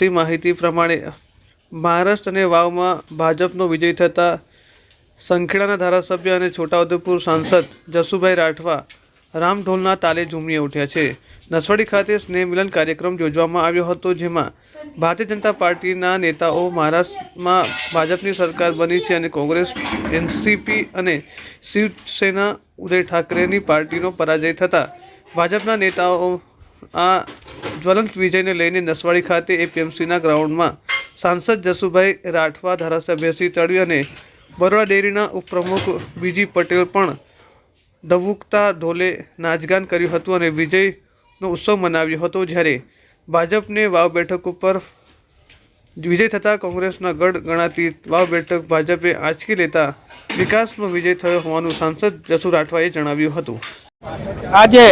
મળતી માહિતી પ્રમાણે મહારાષ્ટ્ર અને વાવમાં ભાજપનો વિજય થતાં સંખેડાના ધારાસભ્ય અને છોટાઉદેપુર સાંસદ જસુભાઈ રાઠવા રામઢોલના તાલે ઝૂમી ઉઠ્યા છે. નસવાડી ખાતે સ્નેહ મિલન કાર્યક્રમ યોજવામાં આવ્યો હતો, જેમાં ભારતીય જનતા પાર્ટીના નેતાઓ મહારાષ્ટ્રમાં ભાજપની સરકાર બની છે અને કોંગ્રેસ, એનસીપી અને શિવસેના, ઉદય ઠાકરેની પાર્ટીનો પરાજય થતાં ભાજપના નેતાઓ આ જ્વલંત વિજયને લઈને નસવાડી ખાતે એપીએમસીના ગ્રાઉન્ડમાં સાંસદ જસુભાઈ રાઠવા ધારાસભ્ય શ્રી તળવી અને બરોડા ડેરીના ઉપપ્રમુખ બીજી પટેલ પણ ડબુકતા ઢોલે નાચગાન કર્યું હતું અને વિજયનો ઉત્સવ મનાવ્યો હતો જ્યારે ભાજપને વાવ બેઠક ઉપર વિજય થતાં કોંગ્રેસના ગઢ ગણાતી વાવ બેઠક ભાજપે આંચકી લેતા વિકાસનો વિજય થયો હોવાનું સાંસદ જસુ રાઠવાએ જણાવ્યું હતું. આજે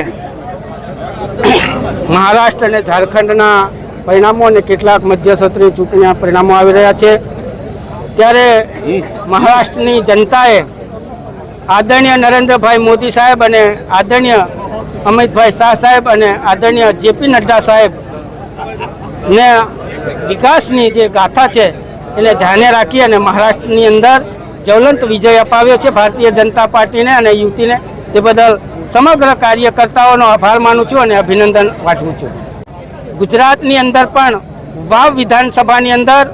મહારાષ્ટ્ર અને ઝારખંડના પરિણામો અને કેટલાક મધ્યસત્રીય ચૂંટણીના પરિણામો આવી રહ્યા છે. ત્યારે મહારાષ્ટ્રની જનતાએ આદરણીય નરેન્દ્રભાઈ મોદી સાહેબ અને આદરણીય અમિતભાઈ શાહ સાહેબ અને આદરણીય જેપી નડ્ડા સાહેબ ને વિકાસની જે ગાથા છે એને ધ્યાને રાખી અને મહારાષ્ટ્રની અંદર જ્વલંત વિજય અપાવ્યો છે. ભારતીય જનતા પાર્ટીને અને યુવતીને તે બદલ સમગ્ર કાર્યકર્તાઓનો આભાર માનું છું અને અભિનંદન પાઠવું છું. ગુજરાતની અંદર પણ વાવ વિધાનસભાની અંદર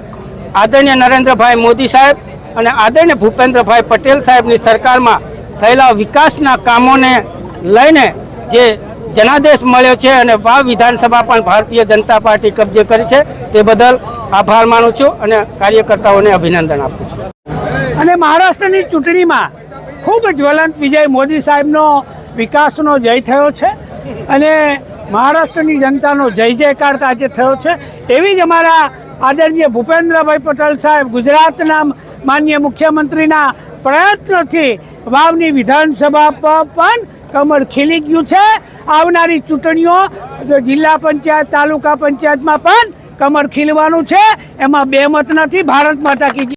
આદરણીય નરેન્દ્રભાઈ મોદી સાહેબ અને આદરણીય ભૂપેન્દ્રભાઈ પટેલ સાહેબની સરકારમાં થયેલા વિકાસના કામોને લઈને જે જનાદેશ મળ્યો છે અને વાવ વિધાનસભા પણ ભારતીય જનતા પાર્ટી કબજે કરી છે, તે બદલ આભાર માનું છું અને કાર્યકર્તાઓને અભિનંદન આપું છું. અને મહારાષ્ટ્રની ચૂંટણીમાં ખૂબ જ્વલંત વિજય મોદી સાહેબનો વિકાસનો જય થયો છે અને મહારાષ્ટ્રની જનતાનો જય જયકાર આજે થયો છે. એવી જ અમારા આદરણીય ભૂપેન્દ્રભાઈ પટેલ સાહેબ ગુજરાતના માન્ય મુખ્યમંત્રીના પ્રયત્નોથી વાવની વિધાનસભા પર પણ કમળ ખીલી ગયું છે. આવનારી ચૂંટણીઓ જિલ્લા પંચાયત, તાલુકા પંચાયતમાં પણ કમર ખીલવાનું છે. એમાં બે મત નથી, ભારત માતા કી.